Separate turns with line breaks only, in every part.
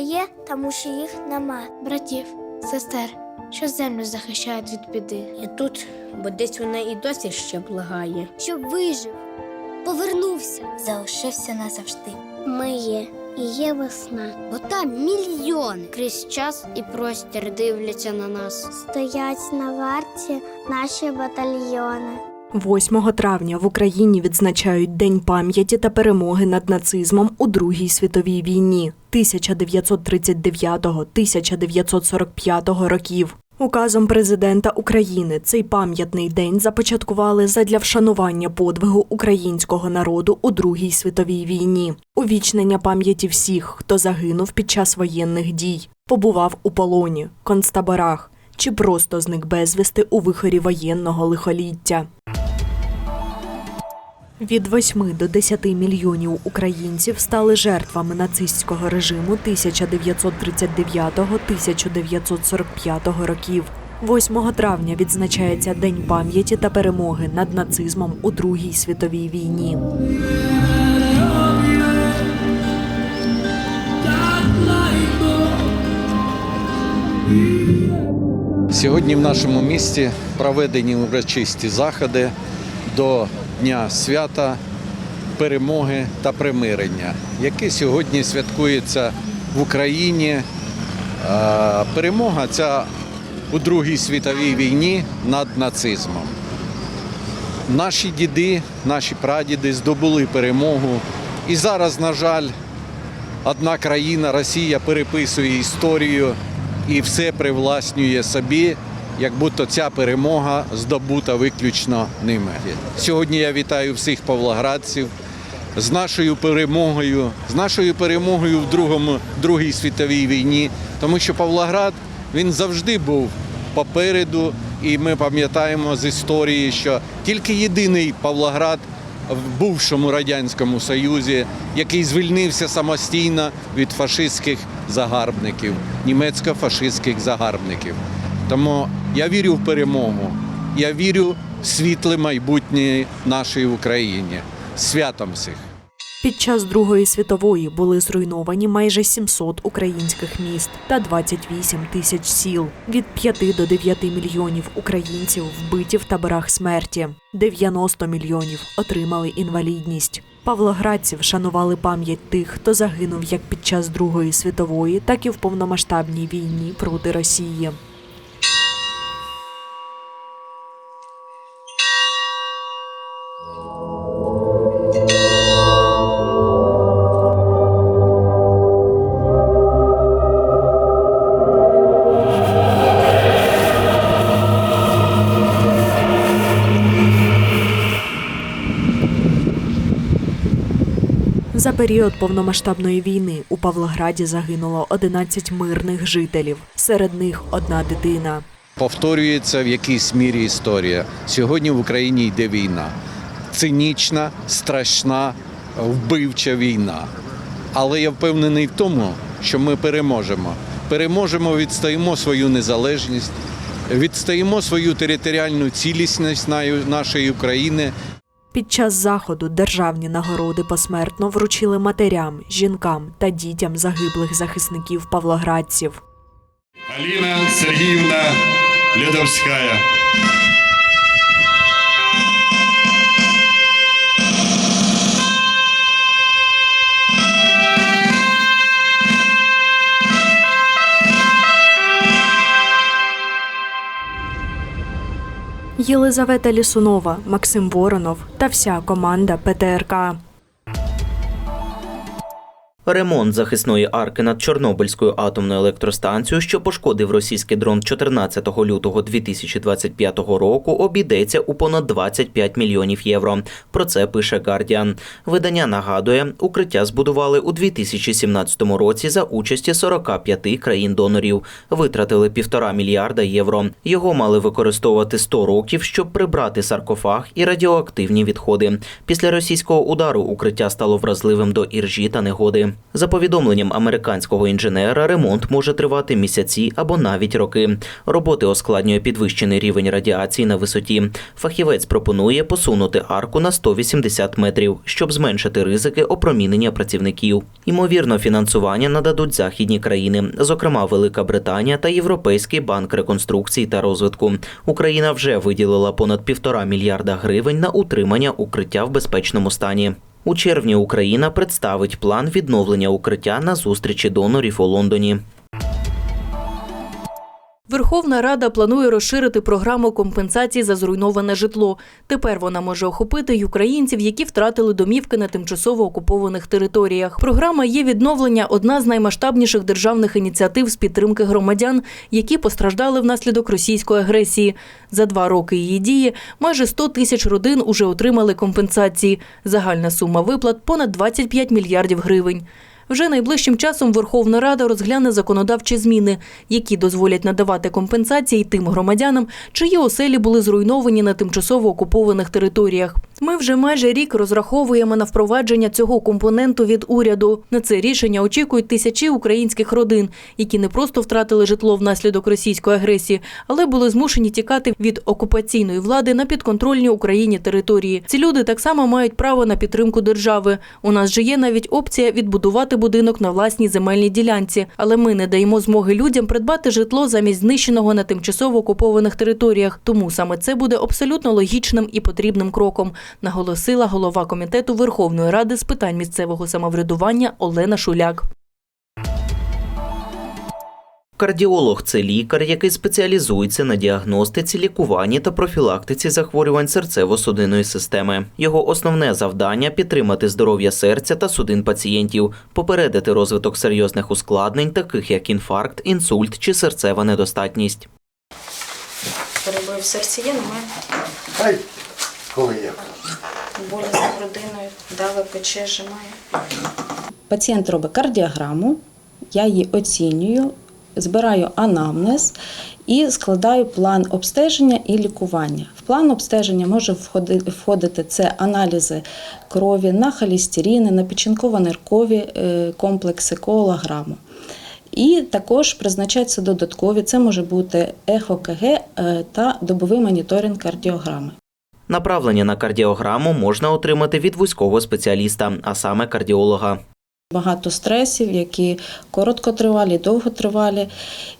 є, тому що їх нема.
братів, сестер, що землю захищають від біди.
Я тут, бо десь вона і досі ще благає.
Щоб вижив, повернувся.
залишився назавжди.
Ми є і є весна.
Бо там мільйони крізь час і простір дивляться на нас.
Стоять на варті наші батальйони.
8 травня в Україні відзначають День пам'яті та перемоги над нацизмом у Другій світовій війні 1939-1945 років. Указом президента України цей пам'ятний день започаткували задля вшанування подвигу українського народу у Другій світовій війні, увічнення пам'яті всіх, хто загинув під час воєнних дій, побував у полоні, концтаборах чи просто зник безвісти у вихорі воєнного лихоліття. Від 8 до 10 мільйонів українців стали жертвами нацистського режиму 1939-1945 років. 8 травня відзначається День пам'яті та перемоги над нацизмом у Другій світовій війні.
Сьогодні в нашому місті проведені урочисті заходи до Дня свята, перемоги та примирення, яке сьогодні святкується в Україні. Перемога ця у Другій світовій війні над нацизмом. Наші діди, наші прадіди здобули перемогу. І зараз, на жаль, одна країна, Росія, переписує історію і все привласнює собі, як будто ця перемога здобута виключно ними. Сьогодні я вітаю всіх павлоградців з нашою перемогою, з нашою перемогою в другому, Другій світовій війні, тому що Павлоград він завжди був попереду, і ми пам'ятаємо з історії, що тільки єдиний Павлоград в бувшому радянському союзі, який звільнився самостійно від фашистських загарбників, німецько-фашистських загарбників. Тому я вірю в перемогу. Я вірю в світле майбутнє нашої України. Святом всіх!
Під час Другої світової були зруйновані майже 700 українських міст та 28 тисяч сіл. Від 5 до 9 мільйонів українців вбиті в таборах смерті. 90 мільйонів отримали інвалідність. Павлоградці вшанували пам'ять тих, хто загинув як під час Другої світової, так і в повномасштабній війні проти Росії. За період повномасштабної війни у Павлограді загинуло 11 мирних жителів. Серед них одна дитина.
Повторюється в якійсь мірі історія. Сьогодні в Україні йде війна. Цинічна, страшна, вбивча війна. Але я впевнений в тому, що ми переможемо. Переможемо, відстаємо свою незалежність, відстаємо свою територіальну цілісність на- нашої України,
Під час заходу державні нагороди посмертно вручили матерям, жінкам та дітям загиблих захисників павлоградців.
Аліна Сергіївна Ледовская.
Єлизавета Лісунова, Максим Воронов та вся команда ПТРК.
Ремонт захисної арки над Чорнобильською атомною електростанцією, що пошкодив російський дрон 14 лютого 2025 року, обійдеться у понад 25 мільйонів євро. Про це пише Guardian. Видання нагадує, укриття збудували у 2017 році за участі 45 країн-донорів. Витратили півтора мільярда євро. Його мали використовувати 100 років, щоб прибрати саркофаг і радіоактивні відходи. Після російського удару укриття стало вразливим до іржі та негоди. За повідомленням американського інженера, ремонт може тривати місяці або навіть роки. Роботи ускладнює підвищений рівень радіації на висоті. Фахівець пропонує посунути арку на 180 метрів, щоб зменшити ризики опромінення працівників. Ймовірно, фінансування нададуть західні країни, зокрема Велика Британія та Європейський банк реконструкції та розвитку. Україна вже виділила понад півтора мільярда гривень на утримання укриття в безпечному стані. У червні Україна представить план відновлення укриття на зустрічі донорів у Лондоні.
Верховна Рада планує розширити програму компенсації за зруйноване житло. Тепер вона може охопити й українців, які втратили домівки на тимчасово окупованих територіях. Програма є відновлення одна з наймасштабніших державних ініціатив з підтримки громадян, які постраждали внаслідок російської агресії. За два роки її дії майже 100 тисяч родин уже отримали компенсації. Загальна сума виплат понад 25 мільярдів гривень. Вже найближчим часом Верховна Рада розгляне законодавчі зміни, які дозволять надавати компенсації тим громадянам, чиї оселі були зруйновані на тимчасово окупованих територіях. Ми вже майже рік розраховуємо на впровадження цього компоненту від уряду. На це рішення очікують тисячі українських родин, які не просто втратили житло внаслідок російської агресії, але були змушені тікати від окупаційної влади на підконтрольні Україні території. Ці люди так само мають право на підтримку держави. У нас же є навіть опція відбудувати будинок на власній земельній ділянці, але ми не даємо змоги людям придбати житло замість знищеного на тимчасово окупованих територіях. Тому саме це буде абсолютно логічним і потрібним кроком, наголосила голова комітету Верховної Ради з питань місцевого самоврядування Олена Шуляк.
Кардіолог це лікар, який спеціалізується на діагностиці, лікуванні та профілактиці захворювань серцево-судинної системи. Його основне завдання підтримати здоров'я серця та судин пацієнтів, попередити розвиток серйозних ускладнень, таких як інфаркт, інсульт чи серцева недостатність.
Перебої в серці є, немає.
Хай коли як.
Болі за грудиною, дави, пече, жимає.
Пацієнт робить кардіограму, я її оцінюю, збираю анамнез і складаю план обстеження і лікування. В план обстеження може входити це аналізи крові на холестерини, на печінково-ниркові е, комплекси, коолограму. І також призначаються додаткові, це може бути ехо КГ е, та добовий моніторинг кардіограми.
Направлення на кардіограму можна отримати від вузького спеціаліста, а саме кардіолога.
Багато стресів, які короткотривалі, довготривалі.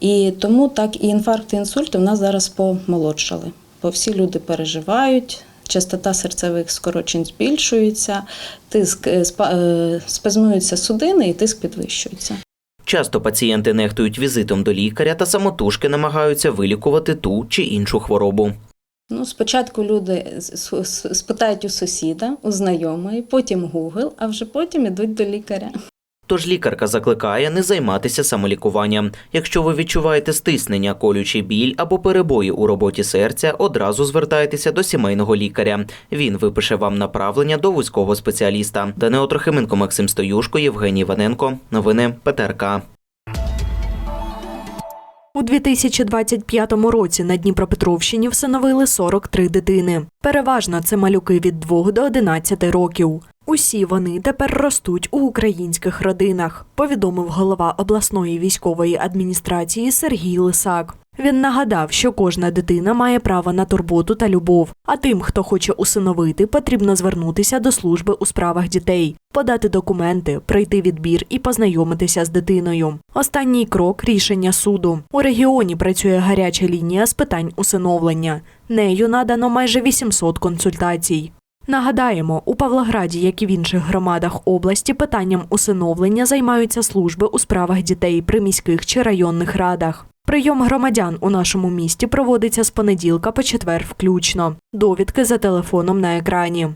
І тому так і інфаркт, і інсульти в нас зараз помолодшали. Бо всі люди переживають, частота серцевих скорочень збільшується, тиск е, е, спазмуються судини і тиск підвищується.
Часто пацієнти нехтують візитом до лікаря та самотужки намагаються вилікувати ту чи іншу хворобу.
Ну, спочатку люди спитають у сусіда, у знайомої, потім Google, а вже потім ідуть до лікаря.
Тож лікарка закликає не займатися самолікуванням. Якщо ви відчуваєте стиснення, колючий біль або перебої у роботі серця, одразу звертайтеся до сімейного лікаря. Він випише вам направлення до вузького спеціаліста. Данило Трохименко, Максим Стоюшко, Євгеній Іваненко. Новини ПТРК.
У 2025 році на Дніпропетровщині всиновили 43 дитини. Переважно це малюки від 2 до 11 років. Усі вони тепер ростуть у українських родинах, повідомив голова обласної військової адміністрації Сергій Лисак. Він нагадав, що кожна дитина має право на турботу та любов. А тим, хто хоче усиновити, потрібно звернутися до служби у справах дітей, подати документи, пройти відбір і познайомитися з дитиною. Останній крок рішення суду. У регіоні працює гаряча лінія з питань усиновлення. Нею надано майже 800 консультацій. Нагадаємо, у Павлограді, як і в інших громадах області, питанням усиновлення займаються служби у справах дітей при міських чи районних радах. Прийом громадян у нашому місті проводиться з понеділка по четвер включно. Довідки за телефоном на екрані.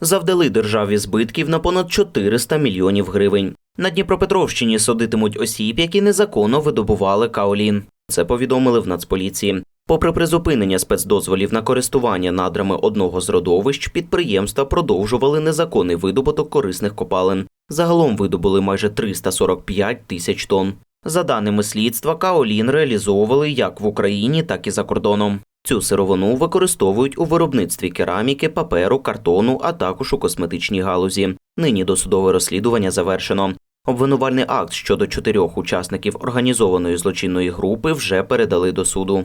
Завдали державі збитків на понад 400 мільйонів гривень. На Дніпропетровщині судитимуть осіб, які незаконно видобували каолін. Це повідомили в Нацполіції. Попри призупинення спецдозволів на користування надрами одного з родовищ, підприємства продовжували незаконний видобуток корисних копалин. Загалом видобули майже 345 тисяч тонн. За даними слідства, каолін реалізовували як в Україні, так і за кордоном. Цю сировину використовують у виробництві кераміки, паперу, картону, а також у косметичній галузі. Нині досудове розслідування завершено. Обвинувальний акт щодо чотирьох учасників організованої злочинної групи вже передали до суду.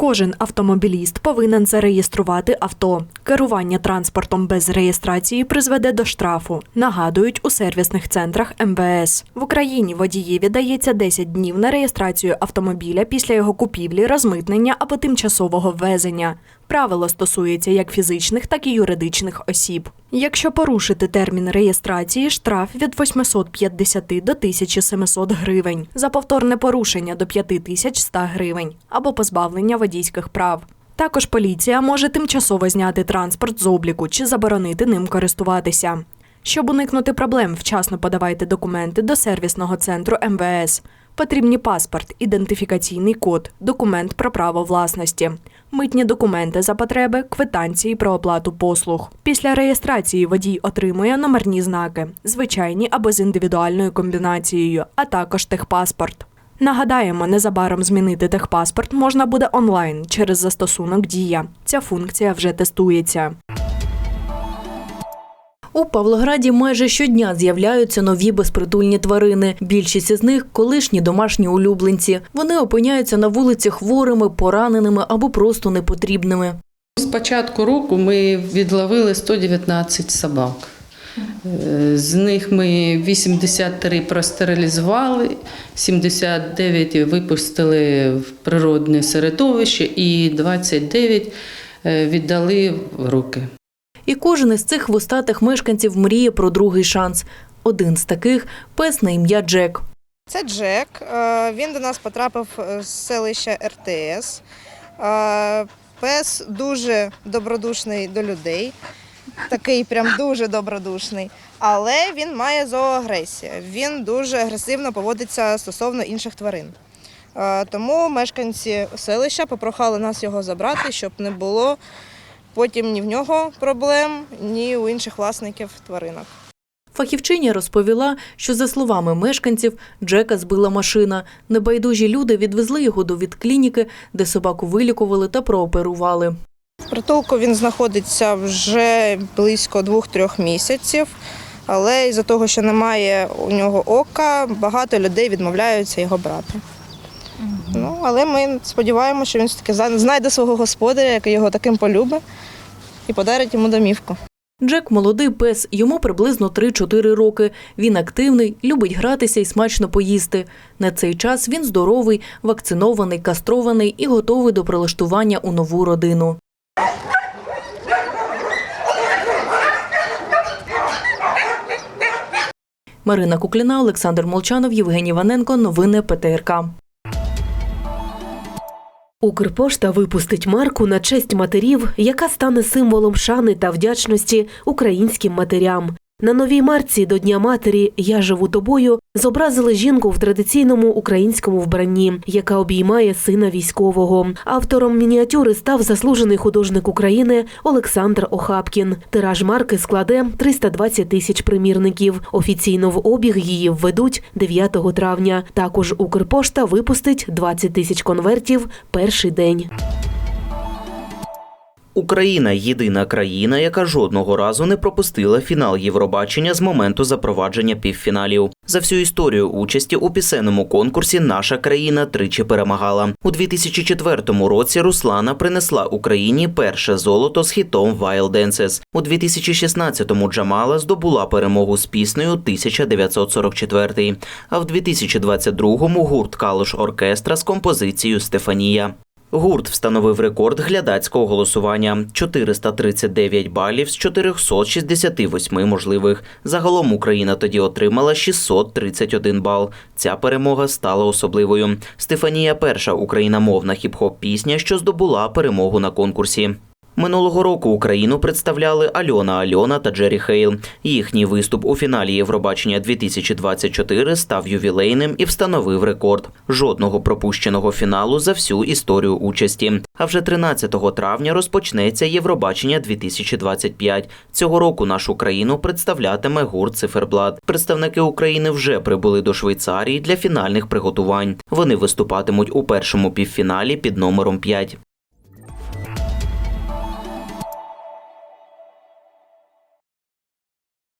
Кожен автомобіліст повинен зареєструвати авто. Керування транспортом без реєстрації призведе до штрафу. Нагадують у сервісних центрах МВС. В Україні водієві дається 10 днів на реєстрацію автомобіля після його купівлі, розмитнення або тимчасового ввезення. Правило стосується як фізичних, так і юридичних осіб. Якщо порушити термін реєстрації, штраф від 850 до 1700 гривень, за повторне порушення до 5100 гривень або позбавлення водійських прав. Також поліція може тимчасово зняти транспорт з обліку чи заборонити ним користуватися. Щоб уникнути проблем, вчасно подавайте документи до сервісного центру МВС. Потрібні паспорт, ідентифікаційний код, документ про право власності, митні документи за потреби, квитанції про оплату послуг. Після реєстрації водій отримує номерні знаки, звичайні або з індивідуальною комбінацією, а також техпаспорт. Нагадаємо, незабаром змінити техпаспорт можна буде онлайн через застосунок Дія. Ця функція вже тестується.
У Павлограді майже щодня з'являються нові безпритульні тварини. Більшість із них колишні домашні улюбленці. Вони опиняються на вулиці хворими, пораненими або просто непотрібними.
З початку року ми відловили 119 собак. Е, З них ми 83 простерилізували, 79 випустили в природне середовище і 29 е, віддали в руки.
І кожен із цих вустатих мешканців мріє про другий шанс. Один з таких пес на ім'я Джек.
Це Джек. Е, Він до нас потрапив з селища РТС. Е, Пес дуже добродушний до людей. Такий прям дуже добродушний. Але він має зооагресію. Він дуже агресивно поводиться стосовно інших тварин. Е, Тому мешканці селища попрохали нас його забрати, щоб не було потім ні в нього проблем, ні у інших власників тваринок.
Фахівчиня розповіла, що за словами мешканців, Джека збила машина. Небайдужі люди відвезли його до відклініки, де собаку вилікували та прооперували.
В притулку він знаходиться вже близько двох-трьох місяців, але із-за того, що немає у нього ока, багато людей відмовляються його брати. Ну, але ми сподіваємося, що він все-таки знайде свого господаря, який його таким полюбить, і подарить йому домівку.
Джек молодий пес, йому приблизно 3-4 роки. Він активний, любить гратися і смачно поїсти. На цей час він здоровий, вакцинований, кастрований і готовий до прилаштування у нову родину. Марина Кукліна, Олександр Молчанов, Євгеній Ваненко. Новини ПТРК.
Укрпошта випустить марку на честь матерів, яка стане символом шани та вдячності українським матерям. На новій марці до Дня матері Я живу тобою зобразили жінку в традиційному українському вбранні, яка обіймає сина військового. Автором мініатюри став заслужений художник України Олександр Охапкін. Тираж марки складе 320 тисяч примірників. Офіційно в обіг її введуть 9 травня. Також Укрпошта випустить 20 тисяч конвертів перший день.
Україна єдина країна, яка жодного разу не пропустила фінал Євробачення з моменту запровадження півфіналів. За всю історію участі у пісенному конкурсі наша країна тричі перемагала. У 2004 році Руслана принесла Україні перше золото з хітом Wild Dances. У 2016-му Джамала здобула перемогу з піснею 1944. А в 2022-му гурт Калуш Оркестра з композицією Стефанія. Гурт встановив рекорд глядацького голосування 439 балів з 468 можливих. Загалом Україна тоді отримала 631 бал. Ця перемога стала особливою. Стефанія перша україномовна хіп-хоп пісня, що здобула перемогу на конкурсі. Минулого року Україну представляли Альона Альона та Джері Хейл. Їхній виступ у фіналі Євробачення 2024 став ювілейним і встановив рекорд. Жодного пропущеного фіналу за всю історію участі. А вже 13 травня розпочнеться Євробачення 2025. Цього року нашу країну представлятиме гурт Циферблат. Представники України вже прибули до Швейцарії для фінальних приготувань. Вони виступатимуть у першому півфіналі під номером 5.